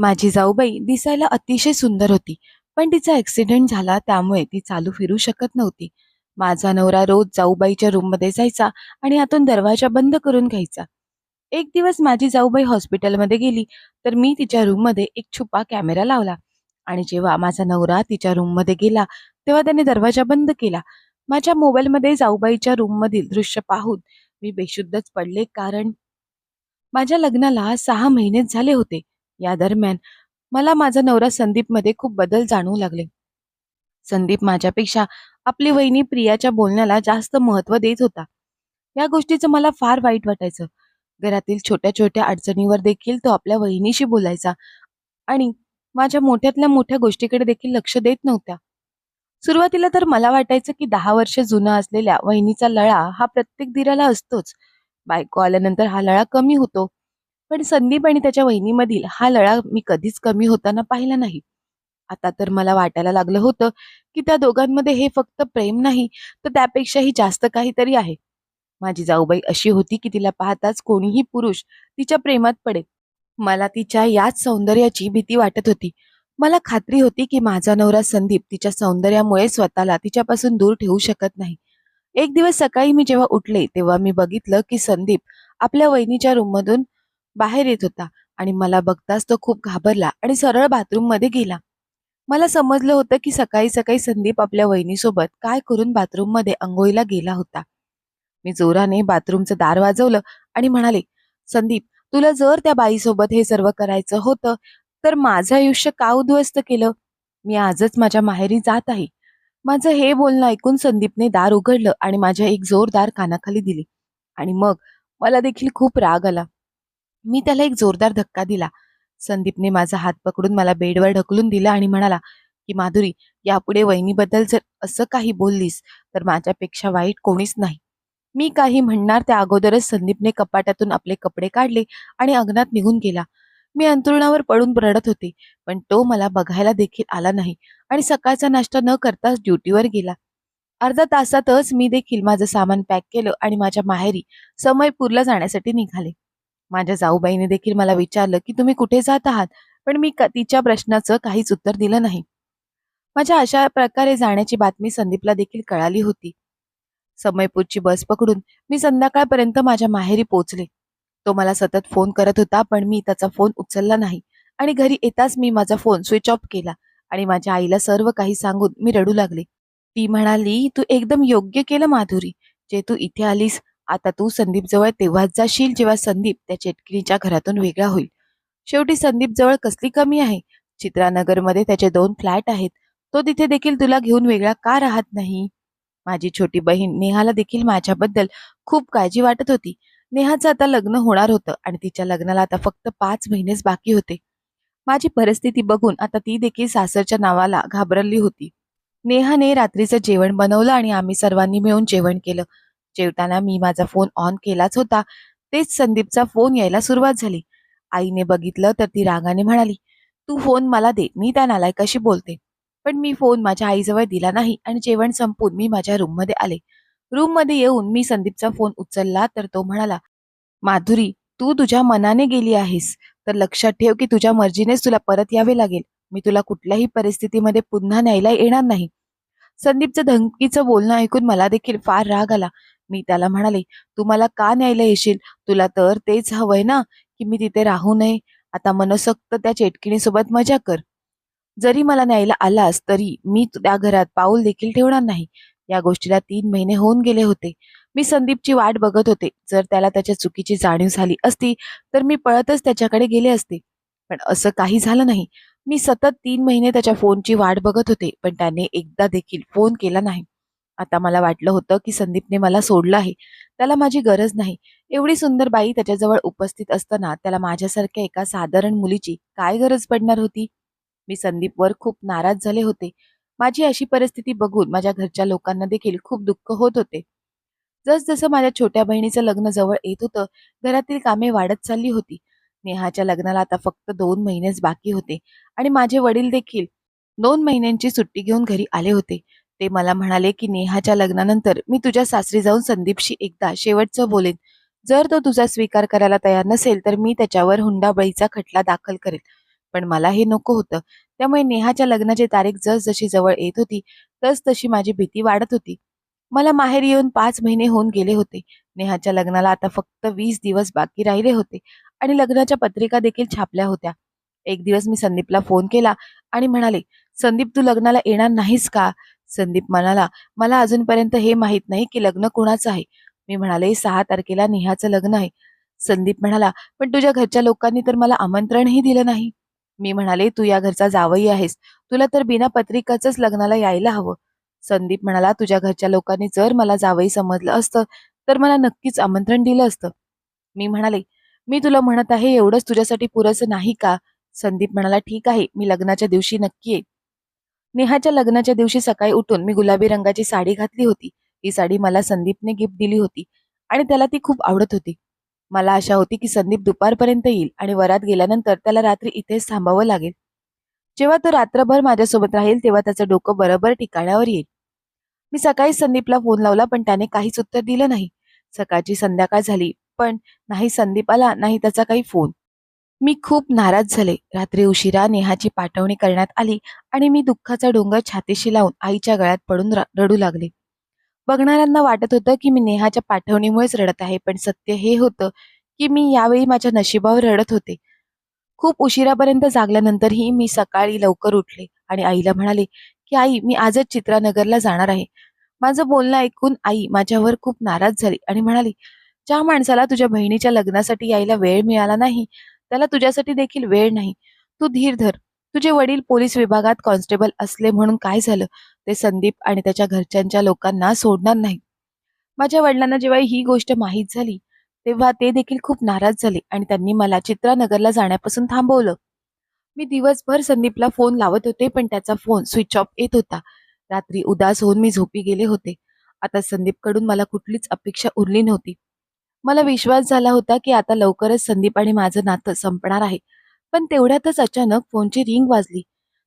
माझी जाऊबाई दिसायला अतिशय सुंदर होती पण तिचा ॲक्सिडेंट झाला त्यामुळे ती चालू फिरू शकत नव्हती. माझा नवरा रोज जाऊबाईच्या रूममध्ये जायचा आणि आतून दरवाजा बंद करून घ्यायचा. एक दिवस माझी जाऊबाई हॉस्पिटलमध्ये गेली तर मी तिच्या रूममध्ये एक छुपा कॅमेरा लावला आणि जेव्हा माझा नवरा तिच्या रूममध्ये गेला तेव्हा त्याने दरवाजा बंद केला. माझ्या मोबाईलमध्ये जाऊबाईच्या रूममधील दृश्य पाहून मी बेशुद्धच पडले कारण माझ्या लग्नाला सहा महिनेच झाले होते. या दरम्यान मला माझा नवरा संदीपमध्ये खूप बदल जाणवू लागले. संदीप माझ्यापेक्षा आपली वहिनी प्रियाच्या बोलण्याला जास्त महत्त्व देत होता. या गोष्टीचं मला फार वाईट वाटायचं. घरातील छोट्या छोट्या अडचणीवर देखील तो आपल्या वहिनीशी बोलायचा आणि माझ्या मोठ्यातल्या मोठ्या गोष्टीकडे देखील लक्ष देत नव्हत्या सुरुवातीला तर मला वाटायचं की दहा वर्ष जुना असलेल्या वहिनीचा लळा हा प्रत्येक दिराला असतोच. बायको आल्यानंतर हा लळा कमी होतो. पण संदीप आणि त्याच्या वहिनीमधील हा लळा मी कधीच कमी होताना पाहिला नाही. आता तर मला वाटायला लागलं होतं की त्या दोघांमध्ये हे फक्त प्रेम नाही तर त्यापेक्षाही जास्त काहीतरी आहे. माझी जाऊबाई अशी होती की तिला पाहताच कोणीही पुरुष तिच्या प्रेमात पडेल. मला तिच्या याच सौंदर्याची भीती वाटत होती. मला खात्री होती की माझा नवरा संदीप तिच्या सौंदर्यामुळे स्वतःला तिच्यापासून दूर ठेवू शकत नाही. एक दिवस सकाळी मी जेव्हा उठले तेव्हा मी बघितलं की संदीप आपल्या वहिनीच्या रूममधून बाहेर येत होता आणि मला बघताच तो खूप घाबरला आणि सरळ बाथरूममध्ये गेला. मला समजलं होतं की सकाळी सकाळी संदीप आपल्या वहिनीसोबत काय करून बाथरूममध्ये अंघोळीला गेला होता. मी जोराने बाथरूमचं दार वाजवलं आणि म्हणाले संदीप तुला जर त्या बाईसोबत हे सर्व करायचं होतं तर माझं आयुष्य का उद्ध्वस्त केलं? मी आजच माझ्या माहेरी जात आहे. माझं हे बोलणं ऐकून संदीपने दार उघडलं आणि माझ्या एक जोरदार कानाखाली दिली. आणि मग मला देखील खूप राग आला. मी त्याला एक जोरदार धक्का दिला. संदीपने माझा हात पकडून मला बेडवर ढकलून दिला आणि म्हणाला की माधुरी यापुढे वहिनीबद्दल जर असं काही बोललीस तर माझ्यापेक्षा वाईट कोणीच नाही. मी काही म्हणणार त्या अगोदरच संदीपने कपाटातून आपले कपडे काढले आणि अंगणात निघून गेला. मी अंथरुणावर पडून रडत होते पण तो मला बघायला देखील आला नाही आणि सकाळचा नाश्ता न करताच ड्युटीवर गेला. अर्धा तासातच मी देखील माझं सामान पॅक केलं आणि माझ्या माहेरी समयपूरला जाण्यासाठी निघाले. माझ्या जाऊबाईने देखील मला विचारलं की तुम्ही कुठे जात आहात? पण मी क- तिच्या प्रश्नाचं काहीच उत्तर दिलं नाही. माझ्या अशा प्रकारे जाण्याची बातमी संदीपला देखील कळाली होती. समयपूरची बस पकडून मी संध्याकाळपर्यंत माझ्या माहेरी पोहोचले तो मला सतत फोन करत होता पण मी त्याचा फोन उचलला नाही आणि घरी येताच मी माझा फोन स्विच ऑफ केला आणि माझ्या आईला सर्व काही सांगून मी रडू लागले. ती म्हणाली तू एकदम योग्य केलं माधुरी. जे तू इथे आलीस आता तू संदीप जवळ तेव्हाच जाशील जेव्हा संदीप त्या चेटकिणीच्या घरातून वेगळा होईल. शेवटी संदीप जवळ कसली कमी आहे? चित्रानगरमध्ये त्याचे दोन फ्लॅट आहेत. तो तिथे देखील तुला घेऊन वेगळा का राहत नाही? माझी छोटी बहीण नेहाला देखील माझ्याबद्दल खूप काळजी वाटत होती. नेहाचं आता लग्न होणार होतं आणि तिच्या लग्नाला आता फक्त पाच महिनेच बाकी होते. माझी परिस्थिती बघून आता ती देखील सासरच्या नावाला घाबरली होती. नेहाने रात्रीचं जेवण बनवलं आणि आम्ही सर्वांनी मिळून जेवण केलं. जेवताना मी माझा फोन ऑन केलाच होता. तेच संदीपचा फोन यायला सुरुवात झाली. आईने बघितलं तर ती रागाने म्हणाली तू फोन मला दे मी त्या नालायकाशी बोलते. पण मी फोन माझ्या आईजवळ दिला नाही आणि जेवण संपून मी माझ्या रूममध्ये आले. रूममध्ये येऊन मी संदीपचा फोन उचलला तर तो म्हणाला माधुरी तू तुझ्या मनाने गेली आहेस तर लक्षात ठेव की तुझ्या मर्जीनेच तुला परत यावे लागेल. मी तुला कुठल्याही परिस्थितीमध्ये पुन्हा न्यायला येणार नाही. संदीपचं धमकीचं बोलणं ऐकून मला देखील फार राग आला. मी त्याला म्हणाले तू मला का न्यायला येशील? तुला तर तेच हवंय ना की मी तिथे राहू नये. आता मनसक्त त्या चेटकिणीसोबत मजा कर. जरी मला न्यायला आलास तरी मी त्या घरात पाऊल देखील ठेवणार नाही. या गोष्टीला तीन महिने होऊन गेले होते. मी संदीपची वाट बघत होते. जर त्याला त्याच्या चुकीची जाणीव झाली असती तर मी पळतच त्याच्याकडे गेले असते. पण असं काही झालं नाही. मी सतत तीन महिने त्याच्या फोनची वाट बघत होते पण त्याने एकदा देखील फोन केला नाही. आता मला वाटलं होतं की संदीपने मला सोडलं आहे. त्याला माझी गरज नाही. एवढी सुंदर बाई त्याच्याजवळ उपस्थित असताना त्याला माझ्यासारख्या एका साधारण मुलीची काय गरज पडणार होती? मी संदीपवर खूप नाराज झाले होते. माझी अशी परिस्थिती बघून माझ्या घरच्या लोकांना देखील खूप दुःख होत होते. जसजसं माझ्या छोट्या बहिणीचं लग्न जवळ येत होतं घरातील कामे वाढत चालली होती. नेहाच्या लग्नाला आता फक्त दोन महिनेच बाकी होते आणि माझे वडील देखील दोन महिन्यांची सुट्टी घेऊन घरी आले होते. ते मला म्हणाले की नेहाच्या लग्नानंतर मी तुझ्या सासरी जाऊन संदीपशी एकदा शेवटचं बोलेन. जर तो तुझा स्वीकार करायला तयार नसेल तर मी त्याच्यावर हुंडाबळीचा खटला दाखल करेल पण मला हे नको होतं. त्यामुळे नेहाच्या लग्नाची तारीख जसजशी जवळ येत होती तस तशी माझी भीती वाढत होती. मला माहेर येऊन पाच महिने होऊन गेले होते. नेहाच्या लग्नाला आता फक्त वीस दिवस बाकी राहिले होते आणि लग्नाच्या पत्रिका देखील छापल्या होत्या. एक दिवस मी संदीपला फोन केला आणि म्हणाले संदीप तू लग्नाला येणार नाहीस का? संदीप म्हणाला मला अजूनपर्यंत हे माहीत नाही की लग्न कोणाचं आहे. मी म्हणाले सहा तारखेला नेहाचं लग्न आहे. संदीप म्हणाला पण तुझ्या घरच्या लोकांनी तर मला आमंत्रणही दिलं नाही. मी म्हणाले तू या घरचा जावई आहेस. तुला तर बिना पत्रिकाच लग्नाला यायला हवं. संदीप म्हणाला तुझ्या घरच्या लोकांनी जर मला जावई समजलं असतं तर मला नक्कीच आमंत्रण दिलं असतं. मी म्हणाले मी तुला म्हणत आहे एवढंच तुझ्यासाठी पुरेसं नाही का? संदीप म्हणाला ठीक आहे मी लग्नाच्या दिवशी नक्की येईल नेहाच्या लग्नाच्या दिवशी सकाळी उठून मी गुलाबी रंगाची साडी घातली होती. ही साडी मला संदीपने गिफ्ट दिली होती आणि त्याला ती खूप आवडत होती. मला आशा होती की संदीप दुपारपर्यंत येईल आणि वरात गेल्यानंतर त्याला रात्री इथेच थांबावं लागेल. जेव्हा तो रात्रभर माझ्यासोबत राहील तेव्हा त्याचं डोकं बरोबर ठिकाणावर येईल. मी सकाळी संदीपला फोन लावला पण त्याने काहीच उत्तर दिलं नाही. सकाळची संध्याकाळ झाली पण नाही संदीप आला नाही त्याचा काही फोन मी खूप नाराज झाले. रात्री उशिरा नेहाची पाठवणी करण्यात आली आणि मी दुःखाचा डोंगर छातीशी लावून आईच्या गळ्यात पडून रडू लागले. बघणाऱ्यांना वाटत होतं की मी नेहाच्या पाठवणीमुळेच रडत आहे पण सत्य हे होतं की मी यावेळी माझ्या नशिबावर रडत होते. खूप उशिरापर्यंत जागल्यानंतरही मी सकाळी लवकर उठले आणि आईला म्हणाले की आई मी आजच चित्रानगरला जाणार आहे. माझं बोलणं ऐकून आई माझ्यावर खूप नाराज झाली आणि म्हणाली ज्या माणसाला तुझ्या बहिणीच्या लग्नासाठी यायला वेळ मिळाला नाही त्याला तुझ्यासाठी देखील वेळ नाही. तू धीर धर. तुझे वडील पोलीस विभागात कॉन्स्टेबल असले म्हणून काय झालं? ते संदीप आणि त्याच्या घरच्यांच्या लोकांना सोडणार नाही. माझ्या वडिलांना जेव्हा ही गोष्ट माहीत झाली तेव्हा ते देखील खूप नाराज झाले आणि त्यांनी मला चित्रानगरला जाण्यापासून थांबवलं. मी दिवसभर संदीपला फोन लावत होते पण त्याचा फोन स्विच ऑफ येत होता. रात्री उदास होऊन मी झोपी गेले होते. आता संदीपकडून मला कुठलीच अपेक्षा उरली नव्हती. मला विश्वास झाला होता की आता लवकरच संदीप आणि माझं नातं संपणार आहे. पण तेवढ्यातच अचानक फोनची रिंग वाजली.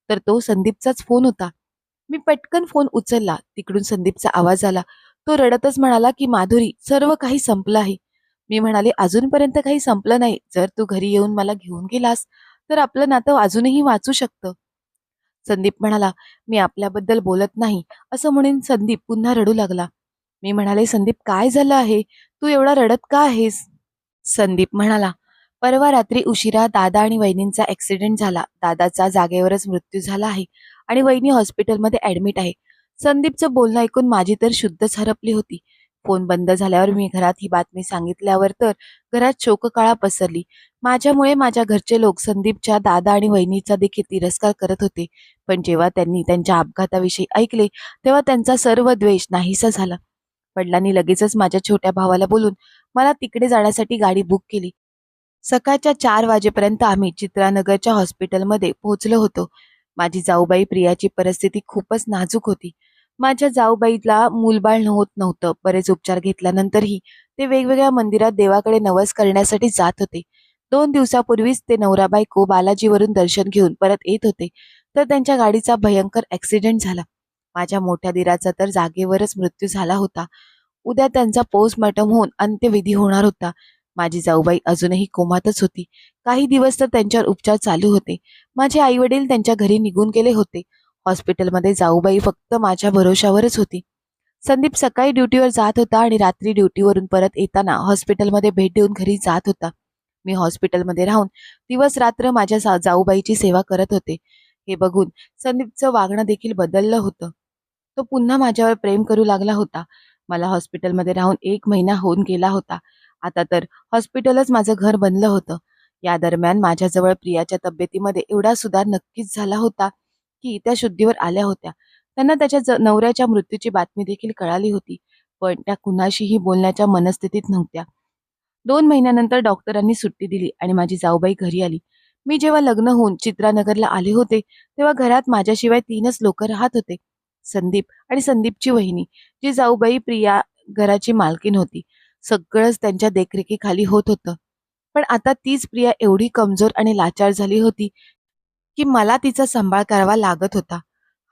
तर तो संदीपचाच फोन होता. मी पटकन फोन उचलला. तिकडून संदीपचा आवाज आला. तो रडतच म्हणाला की माधुरी सर्व काही संपलं आहे. मी म्हणाले अजूनपर्यंत काही संपलं नाही. जर तू घरी येऊन मला घेऊन गेलास तर आपलं नातं अजूनही वाचू शकतं. संदीप म्हणाला मी आपल्याबद्दल बोलत नाही. असं म्हणून संदीप पुन्हा रडू लागला. मी म्हणाले संदीप काय झालं आहे? तू एवढा रडत का आहेस? संदीप म्हणाला परवा रात्री उशिरा दादा आणि वहिनींचा ऍक्सिडेंट झाला. दादाचा जागेवरच मृत्यू झाला आहे आणि वहिनी हॉस्पिटलमध्ये ऍडमिट आहे. संदीपचं बोलणं ऐकून माझी तर शुद्धच हरपली होती. फोन बंद झाल्यावर मी घरात ही बातमी सांगितल्यावर तर घरात शोककाळा पसरली. माझ्यामुळे माझ्या घरचे लोक संदीपच्या दादा आणि वहिनीचा देखील तिरस्कार करत होते. पण जेव्हा त्यांनी त्यांच्या अपघाताविषयी ऐकले तेव्हा त्यांचा सर्व द्वेष नाहीसा झाला. वडिलांनी लगेचच माझ्या छोट्या भावाला बोलून मला तिकडे जाण्यासाठी गाडी बुक केली. सकाळच्या चार वाजेपर्यंत आम्ही चित्रानगरच्या हॉस्पिटलमध्ये पोहोचलो होतो. माझी जाऊबाई प्रियाची परिस्थिती खूपच नाजूक होती. माझ्या जाऊबाईला मूलबाळ होत नव्हतं. बरेच उपचार घेतल्यानंतरही ते वेगवेगळ्या मंदिरात देवाकडे नवस करण्यासाठी जात होते. दोन दिवसापूर्वीच ते नवरा बायको बालाजीवरून दर्शन घेऊन परत येत होते. तर त्यांच्या गाडीचा भयंकर ऍक्सिडेंट झाला. माझ्या मोठ्या दिराचा तर जागेवरच मृत्यू झाला होता. उद्या त्यांचा पोस्टमॉर्टम होऊन अंत्यविधी होणार होता. माझी जाऊबाई अजूनही कोमातच होती. काही दिवस तर त्यांच्यावर उपचार चालू होते. माझे आई वडील त्यांच्या घरी निघून गेले होते. हॉस्पिटलमध्ये जाऊबाई फक्त माझ्या भरोशावरच होती. संदीप सकाळी ड्युटीवर जात होता आणि रात्री ड्युटीवरून परत येताना हॉस्पिटलमध्ये भेट देऊन घरी जात होता. मी हॉस्पिटलमध्ये राहून दिवस रात्र माझ्या सा- जाऊबाईची सेवा करत होते. हे बघून संदीपचं वागणं देखील बदललं होतं. तो पुन्हा माझ्यावर प्रेम करू लागला होता. मला हॉस्पिटलमध्ये राहून एक महिना होऊन गेला होता. आता तर हॉस्पिटलच माझं घर बनलं होतं. या दरम्यान माझ्याजवळ प्रियाच्या तब्येतीमध्ये एवढा सुधार नक्कीच झाला होता की त्या शुद्धीवर आल्या होत्या. त्यांना त्याच्या ज- नवऱ्याच्या मृत्यूची बातमी देखील कळाली होती पण त्या कुणाशीही बोलण्याच्या मनस्थितीत नव्हत्या. दोन महिन्यानंतर डॉक्टरांनी सुट्टी दिली आणि माझी जाऊबाई घरी आली. मी जेव्हा लग्न होऊन चित्रानगरला आले होते तेव्हा घरात माझ्याशिवाय तीनच लोक राहत होते. संदीप आणि संदीपची वहिनी जी जाऊबाई प्रिया घराची मालकीन होती. सगळंच त्यांच्या देखरेखीखाली होत होतं. पण आता तीच प्रिया एवढी कमजोर आणि लाचार झाली होती की मला तिचा सांभाळ करावा लागत होता.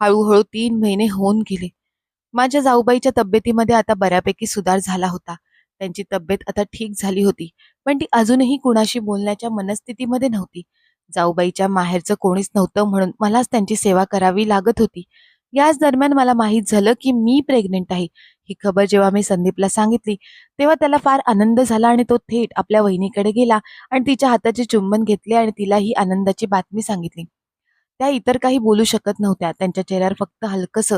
हळूहळू तीन महिने होऊन गेले. माझ्या जाऊबाईच्या तब्येतीमध्ये आता बऱ्यापैकी सुधार झाला होता. त्यांची तब्येत आता ठीक झाली होती पण ती अजूनही कुणाशी बोलण्याच्या मनस्थितीमध्ये नव्हती. जाऊबाईच्या माहेरचं कोणीच नव्हतं म्हणून मलाच त्यांची सेवा करावी लागत होती. याच दरम्यान मला माहीत झालं की मी प्रेग्नेंट आहे. ही खबर जेव्हा मी संदीपला सांगितली तेव्हा त्याला फार आनंद झाला आणि तो थेट आपल्या वहिनीकडे गेला आणि तिच्या हाताचे चुंबन घेतले आणि तिला ही आनंदाची बातमी सांगितली. त्या इतर काही बोलू शकत नव्हत्या. त्यांच्या चेहऱ्यावर फक्त हलकस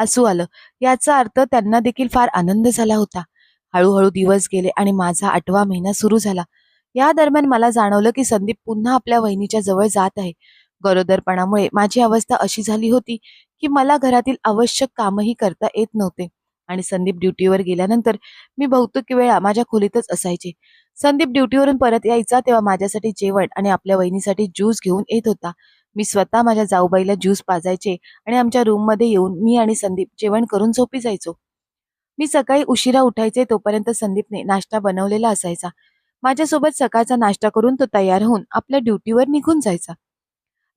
हसू आलं. याचा अर्थ त्यांना देखील फार आनंद झाला होता. हळूहळू दिवस गेले आणि माझा आठवा महिना सुरू झाला. या दरम्यान मला जाणवलं की संदीप पुन्हा आपल्या वहिनीच्या जवळ जात आहे. गरोदरपणामुळे माझी अवस्था अशी झाली होती की मला घरातील आवश्यक कामही करता येत नव्हते. आणि संदीप ड्युटीवर गेल्यानंतर मी बहुतेक वेळा माझ्या खोलीतच असायचे. संदीप ड्युटीवरून परत यायचा तेव्हा माझ्यासाठी जेवण आणि आपल्या वहिनीसाठी ज्यूस घेऊन येत होता. मी स्वतः माझ्या जाऊबाईला ज्यूस पाजायचे आणि आमच्या रूममध्ये येऊन मी आणि संदीप जेवण करून झोपी जायचो. मी सकाळी उशिरा उठायचे तोपर्यंत संदीपने नाश्ता बनवलेला असायचा. माझ्यासोबत सकाळचा नाश्ता करून तो तयार होऊन आपल्या ड्युटीवर निघून जायचा.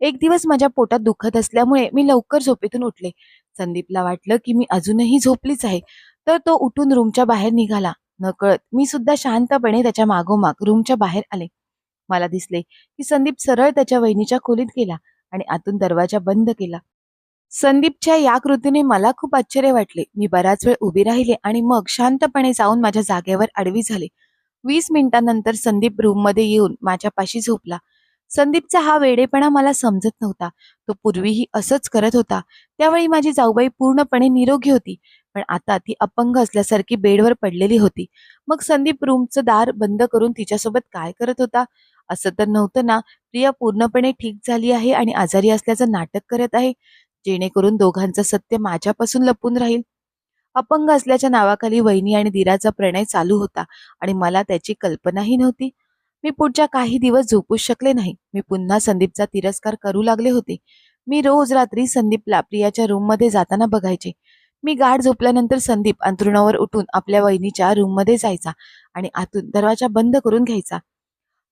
एक दिवस माझ्या पोटात दुखत असल्यामुळे मी लवकर झोपेतून उठले. संदीपला वाटलं की मी अजूनही झोपलीच आहे तर तो उठून रूमच्या बाहेर निघाला. नकळत मी सुद्धा शांतपणे त्याच्या मागोमाग रूमच्या बाहेर आले. मला दिसले की संदीप सरळ त्याच्या वहिनीच्या खोलीत गेला आणि आतून दरवाजा बंद केला. संदीपच्या या कृतीने मला खूप आश्चर्य वाटले. मी बराच वेळ उभी राहिले आणि मग शांतपणे जाऊन माझ्या जागेवर आडवी झाले. वीस मिनिटांनंतर संदीप रूममध्ये येऊन माझ्यापाशी झोपला. संदीपचा हा वेडेपणा मला समजत नव्हता. तो पूर्वीही असंच करत होता. त्यावेळी माझी जाऊबाई पूर्णपणे निरोगी होती पण आता ती अपंग असल्यासारखी बेडवर पडलेली होती. मग संदीप रूमचं दार बंद करून तिच्यासोबत काय करत होता? असं तर नव्हतं ना प्रिया पूर्णपणे ठीक झाली आहे आणि आजारी असल्याचं नाटक करत आहे. जेणेकरून दोघांचं सत्य माझ्यापासून लपून राहील. अपंग असल्याच्या नावाखाली वहिनी आणि दिराचा प्रणय चालू होता आणि मला त्याची कल्पनाही नव्हती. मी पुढच्या काही दिवस झोपूच शकले नाही. मी पुन्हा संदीपचा तिरस्कार करू लागले होते. मी रोज रात्री संदीपला प्रियाच्या रूममध्ये जाताना बघायचे. मी गाढ झोपल्यानंतर संदीप अंथरुणावर उठून आपल्या वहिनीच्या रूममध्ये जायचा आणि आतून दरवाजा बंद करून घ्यायचा.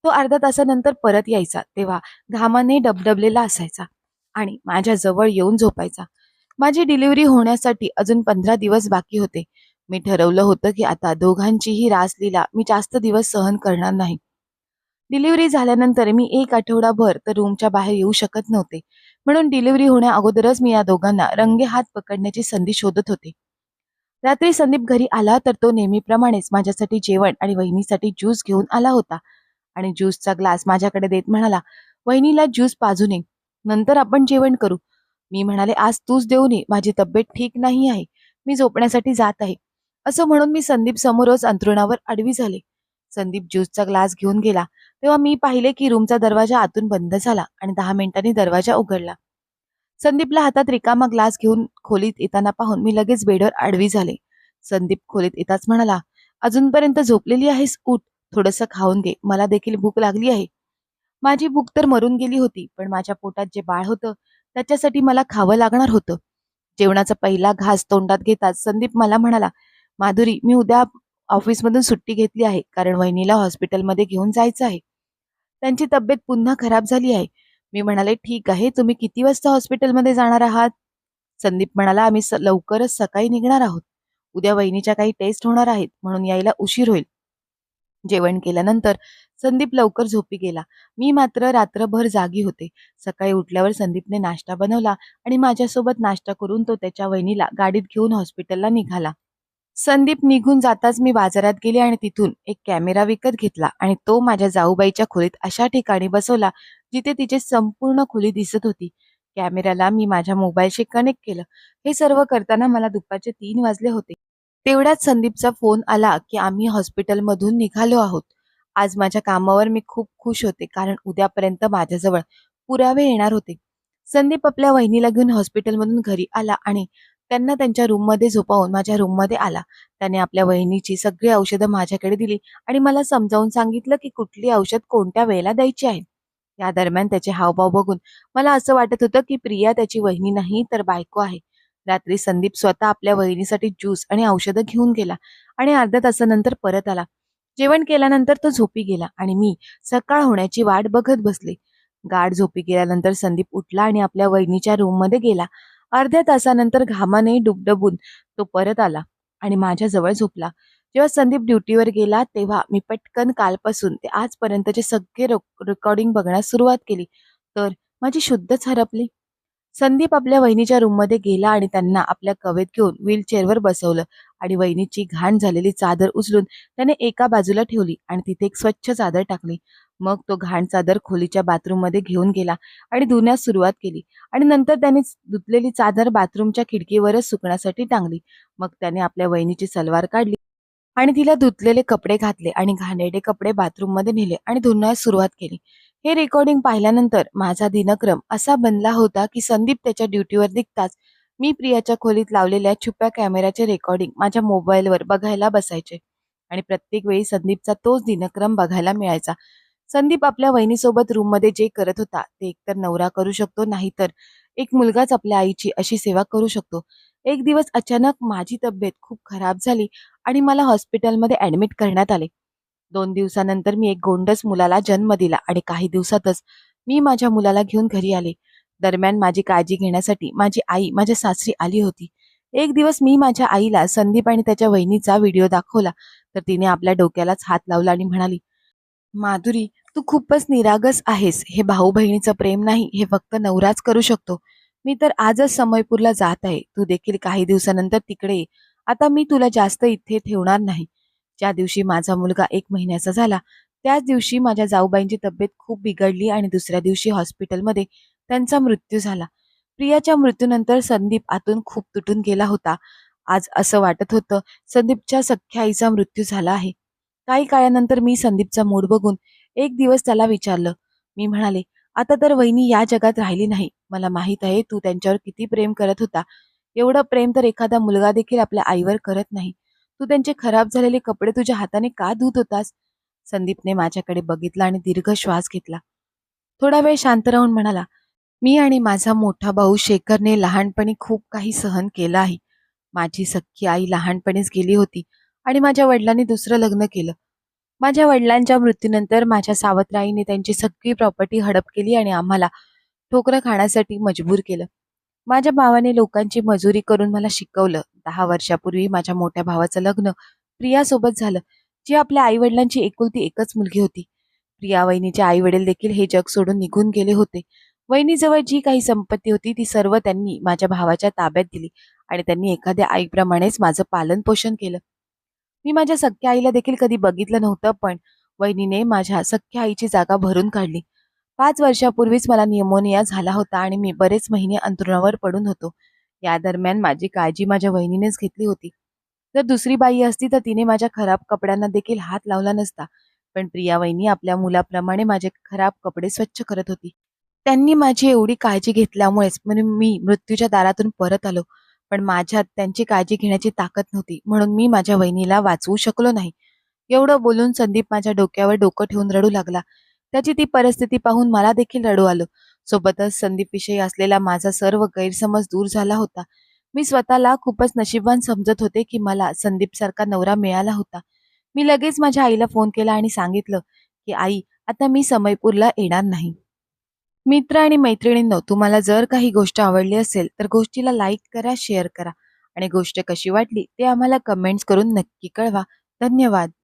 तो अर्ध्या तासानंतर परत यायचा तेव्हा घामाने डबडबलेला असायचा आणि माझ्या जवळ येऊन झोपायचा. माझी डिलिव्हरी होण्यासाठी अजून पंधरा दिवस बाकी होते. मी ठरवलं होतं की आता दोघांचीही रासलीला मी जास्त दिवस सहन करणार नाही. डिलिव्हरी झाल्यानंतर मी एक आठवडाभर तर रूमच्या बाहेर येऊ शकत नव्हते. म्हणून डिलिव्हरी होण्या अगोदरच मी या दोघांना रंगे हात पकडण्याची संधी शोधत होते. रात्री संदीप घरी आला तर तो नेहमीप्रमाणेच माझ्यासाठी जेवण आणि वहिनीसाठी ज्यूस घेऊन आला होता. आणि ज्यूसचा ग्लास माझ्याकडे देत म्हणाला वहिनीला ज्यूस पाजू नये. नंतर आपण जेवण करू. मी म्हणाले आज तूच देऊ नये. माझी तब्येत ठीक नाही आहे. मी झोपण्यासाठी जात आहे. असं म्हणून मी संदीप समोरच अंथरुणावर आडवी झाले. संदीप ज्यूसचा ग्लास घेऊन गेला तेव्हा मी पाहिले की रूमचा दरवाजा आतून बंद झाला आणि दहा मिनिटांनी दरवाजा उघडला. संदीपला हातात रिकामा ग्लास घेऊन खोलीत येताना पाहून मी लगेच बेडवर आडवी झाले. संदीप खोलीत येताच म्हणाला अजूनपर्यंत झोपलेली आहेस? उठ थोडंसं खाऊन घे. मला देखील भूक लागली आहे. माझी भूक तर मरून गेली होती पण माझ्या पोटात जे बाळ होतं त्याच्यासाठी मला खावं लागणार होतं. जेवणाचा पहिला घास तोंडात घेताच संदीप मला म्हणाला माधुरी मी उद्या ऑफिसमधून सुट्टी घेतली आहे कारण वहिनीला हॉस्पिटलमध्ये घेऊन जायचं आहे. त्यांची तब्येत पुन्हा खराब झाली आहे. मी म्हणाले ठीक आहे तुम्ही किती वाजता हॉस्पिटलमध्ये जाणार आहात? संदीप म्हणाला आम्ही स- लवकरच सकाळी निघणार आहोत. उद्या वहिनीच्या काही टेस्ट होणार आहेत म्हणून यायला उशीर होईल. जेवण केल्यानंतर संदीप लवकर झोपी गेला. मी मात्र रात्रभर जागी होते. सकाळी उठल्यावर संदीपने नाश्ता बनवला आणि माझ्यासोबत नाश्ता करून तो त्याच्या वहिनीला गाडीत घेऊन हॉस्पिटलला निघाला. संदीप निघून जाताच मी बाजारात गेले आणि तिथून एक कॅमेरा विकत घेतला आणि तो माझ्या जाऊबाईच्या खोलीत अशा ठिकाणी बसवला जिथे तिची संपूर्ण खोली दिसत होती. कॅमेऱ्याला मी माझ्या मोबाईलशी कनेक्ट केलं. हे सर्व करताना मला दुपारचे तीन वाजले होते. तेवढ्याच संदीपचा फोन आला की आम्ही हॉस्पिटलमधून निघालो आहोत. आज माझ्या कामावर मी खूप खुश होते कारण उद्यापर्यंत माझ्याजवळ पुरावे येणार होते. संदीप आपल्या वहिनीला घेऊन हॉस्पिटलमधून घरी आला आणि त्यांना त्यांच्या रूममध्ये झोपावून माझ्या रूममध्ये आला. त्याने आपल्या वहिनीची सगळी औषधं माझ्याकडे दिली आणि मला समजावून सांगितलं की कुठली औषध कोणत्या वेळेला द्यायची आहे. या दरम्यान त्याचे हावभाव बघून मला असं वाटत होतं की प्रिया त्याची वहिनी नाही तर बायको आहे. रात्री संदीप स्वतः आपल्या वहिनीसाठी ज्यूस आणि औषधं घेऊन गेला आणि अर्ध्या तासानंतर परत आला. जेवण केल्यानंतर तो झोपी गेला आणि मी सकाळ होण्याची वाट बघत बसले. गाढ झोपी गेल्यानंतर संदीप उठला आणि आपल्या वहिनीच्या रूममध्ये गेला. अर्ध्या तासानंतर घामाने डुबडबून तो परत आला आणि माझ्याजवळ झोपला. जेव्हा संदीप ड्युटीवर गेला तेव्हा मी पटकन कालपासून ते आजपर्यंतचे सगळे रेकॉर्डिंग बघण्यास सुरुवात केली. तर माझी शुद्धच हरपली. संदीप आपल्या वहिनीच्या रूममध्ये गेला आणि त्यांना आपल्या कवेत घेऊन व्हीलचेअरवर बसवलं आणि वहिनीची घाण झालेली चादर उचलून त्याने एका बाजूला ठेवली आणि तिथे एक स्वच्छ चादर टाकली. मग तो घाण चादर खोलीच्या बाथरूममध्ये घेऊन गेला आणि धुण्यास सुरुवात केली आणि नंतर त्याने धुतलेली चादर बाथरूमच्या खिडकीवरच सुकण्यासाठी टांगली. मग त्याने आपल्या वहिनीची सलवार काढली आणि तिला धुतलेले कपडे घातले आणि घाणेरडे कपडे बाथरूममध्ये नेले आणि धुण्यास सुरुवात केली. हे रेकॉर्डिंग पाहिल्यानंतर माझा दिनक्रम असा बनला होता की संदीप त्याच्या ड्युटीवर निघताच मी प्रियाच्या खोलीत लावलेल्या छुप्या कॅमेऱ्याचे रेकॉर्डिंग माझ्या मोबाईलवर बघायला बसायचे आणि प्रत्येक वेळी संदीपचा तोच दिनक्रम बघायला मिळायचा. संदीप आपल्या वहिनीसोबत रूममध्ये जे करत होता ते एकतर नवरा करू शकतो नाहीतर एक मुलगाच आपल्या आईची अशी सेवा करू शकतो. एक दिवस अचानक माझी तब्येत खूप खराब झाली आणि मला हॉस्पिटलमध्ये ॲडमिट करण्यात आले. दोन दिवसानंतर मी एक गोंडस मुलाला जन्म दिला आणि काही दिवसातच मी माझ्या मुलाला घेऊन घरी आले. दरम्यान माझी काळजी घेण्यासाठी माझी आई माझ्या सासरी आली होती. एक दिवस मी माझ्या आईला संदीप आणि त्याच्या वहिनीचा व्हिडिओ दाखवला. तर तिने आपल्या डोक्यालाच हात लावला आणि म्हणाली माधुरी तू खूपच निरागस आहेस. हे भाऊ बहिणीचं प्रेम नाही हे फक्त नवराच करू शकतो. मी तर आजच समयपूरला जात आहे. तू देखील काही दिवसानंतर तिकडे ये. आता मी तुला जास्त इथे ठेवणार नाही. ज्या दिवशी माझा मुलगा एक महिन्याचा झाला त्याच दिवशी माझ्या जाऊबाईंची तब्येत खूप बिघडली आणि दुसऱ्या दिवशी हॉस्पिटलमध्ये त्यांचा मृत्यू झाला. प्रियाच्या मृत्यूनंतर संदीप आतून खूप तुटून गेला होता. आज असं वाटत होतं संदीपच्या सख्ख्या आईचा मृत्यू झाला आहे. काही काळानंतर मी संदीपचा मूड बघून एक दिवस त्याला विचारलं. मी म्हणाले आता तर वहिनी या जगात राहिली नाही. मला माहीत आहे तू त्यांच्यावर किती प्रेम करत होता. एवढं प्रेम तर एखादा मुलगा देखील आपल्या आईवर करत नाही. तू त्यांचे खराब झालेले कपडे तुझ्या हाताने का धुत होतास? संदीपने माझ्याकडे बघितला आणि दीर्घ श्वास घेतला. थोडा वेळ शांत राहून म्हणाला मी आणि माझा मोठा भाऊ शेखरने लहानपणी खूप काही सहन केलं आहे. माझी सख्खी आई लहानपणीच गेली होती आणि माझ्या वडिलांनी दुसरं लग्न केलं. माझ्या वडिलांच्या मृत्यूनंतर माझ्या सावत्राईने त्यांची सगळी प्रॉपर्टी हडप केली आणि आम्हाला ठोकरं खाण्यासाठी मजबूर केलं. माझ्या भावाने लोकांची मजुरी करून मला शिकवलं. दहा वर्षापूर्वी माझ्या मोठ्या भावाचं लग्न प्रियासोबत झालं जी आपल्या आई वडिलांची एकुलती एकच मुलगी होती. प्रिया वहिनीचे आई वडील देखील हे जग सोडून निघून गेले होते. वहिनीजवळ जी काही संपत्ती होती ती सर्व त्यांनी माझ्या भावाच्या ताब्यात दिली आणि त्यांनी एखाद्या आईप्रमाणेच माझं पालन पोषण केलं. मी माझ्या सख्या आईला देखील कधी बघितलं नव्हतं पण वहिनीने माझ्या सख्या आईची जागा भरून काढली. पाच वर्षापूर्वीच मला निमोनिया झाला होता आणि मी बरेच महिने अंतरुणावर पडून होतो. या दरम्यान माझी काळजी माझ्या वहिनीनेच घेतली होती. जर दुसरी बाई असती तर तिने माझ्या खराब कपड्यांना देखील हात लावला नसता पण प्रिया वहिनी आपल्या मुलाप्रमाणे माझे खराब कपडे स्वच्छ करत होती. त्यांनी माझी एवढी काळजी घेतल्यामुळेच म्हणून मी मृत्यूच्या दारातून परत आलो. पण माझ्यात त्यांची काळजी घेण्याची ताकद नव्हती. म्हणून मी माझ्या वहिनीला वाचवू शकलो नाही. एवढं बोलून संदीप माझ्या डोक्यावर डोकं ठेवून रडू लागला. त्याची ती परिस्थिती पाहून मला देखील रडू आलं. सोबतच संदीप विषयी असलेला माझा सर्व गैरसमज दूर झाला होता. मी स्वतःला खूपच नशीबवान समजत होते की मला संदीप सारखा नवरा मिळाला होता. मी लगेच माझ्या आईला फोन केला आणि सांगितलं की आई आता मी समयपूरला येणार नाही. मित्र आणि मैत्रिणींनो तुम्हाला जर काही गोष्ट आवडली असेल तर गोष्टीला लाईक करा शेअर करा. आणि गोष्ट कशी वाटली ते आम्हाला कमेंट्स करून नक्की कळवा. धन्यवाद.